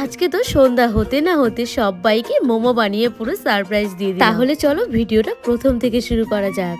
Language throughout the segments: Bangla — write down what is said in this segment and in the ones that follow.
আজকে তো সন্ধ্যা হতে না হতে সবাইকে মোমো বানিয়ে পুরো সারপ্রাইজ দিয়ে তাহলে চলো ভিডিওটা প্রথম থেকে শুরু করা যাক।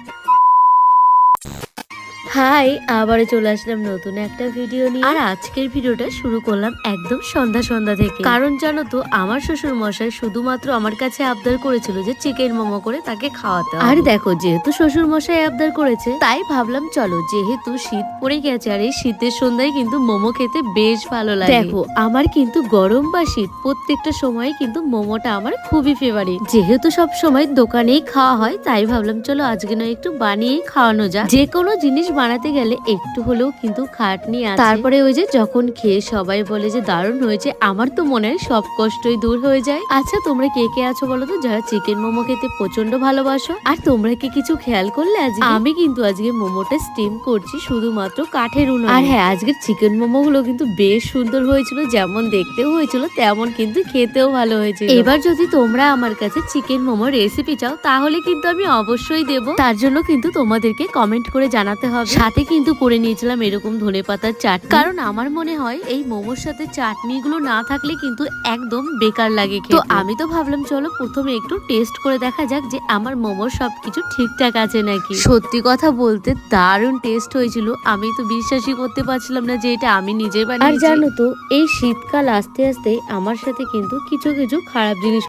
হাই আবারও চলে আসলাম নতুন একটা ভিডিও নিয়ে। আর আজকের ভিডিওটা শুরু করলাম একদম সন্ধ্যা সন্ধ্যা থেকে। কারণ জানো তো আমার শ্বশুর মশাই শুধুমাত্র আমার কাছে আবদার করেছিল যে চিকেন মোমো করে তাকে খাওয়াতে আর দেখো যেহেতু শ্বশুর মশাই আবদার করেছে তাই ভাবলাম চলো যেহেতু শীত পড়ে গেছে আর এই শীতের সন্ধ্যায় কিন্তু মোমো খেতে বেশ ভালো লাগে। দেখো আমার কিন্তু গরম বা শীত প্রত্যেকটা সময় কিন্তু মোমোটা আমার খুবই ফেভারিট যেহেতু সব সময় দোকানেই খাওয়া হয় তাই ভাবলাম চলো আজকে নয় একটু বানিয়েই খাওয়ানো যাক। যে কোনো জিনিস বানাতে গেলে একটু হলেও কিন্তু খাটনি আছে। তারপরে ওই যে যখন খেয়ে সবাই বলে যে দারুণ হয়েছে আমার তো মনে হয় সব কষ্টই দূর হয়ে যায়। আচ্ছা তোমরা কে কে আছো বলো তো? যারা চিকেন মোমো খেতে প্রচণ্ড ভালোবাসো। আর তোমরা কি কিছু খেয়াল করলে আজকে? আমি কিন্তু আজকে মোমোটা স্টিম করছি শুধুমাত্র কাঠের উনুনে। আর হ্যাঁ আজকের চিকেন মোমো গুলো কিন্তু বেশ সুন্দর হয়েছিল যেমন দেখতেও হয়েছিল তেমন কিন্তু খেতেও ভালো হয়েছে এবার যদি তোমরা আমার কাছে চিকেন মোমো রেসিপি চাও তাহলে কিন্তু আমি অবশ্যই দেব। তার জন্য কিন্তু তোমাদেরকে কমেন্ট করে জানাতে হবে। সাথে কিন্তু করে নিয়েছিলাম এরকম ধনে পাতার চাটনি। কারণ আমার মনে হয় এই মোমোর সাথে চাটনি গুলো না থাকলে কিন্তু একদম বেকার লাগে তো আমি তো ভাবলাম চলো প্রথমে একটু টেস্ট করে দেখা যাক যে আমার মোমোর সবকিছু ঠিকঠাক আছে নাকি। সত্যি কথা বলতে দারুণ টেস্ট হয়েছিল। আমি তো বিশ্বাসই করতে পারছিলাম না যে এটা আমি নিজে বানিয়েছি। আর জানো তো এই শীতকাল আস্তে আস্তে আমার সাথে কিন্তু কিছু কিছু খারাপ জিনিস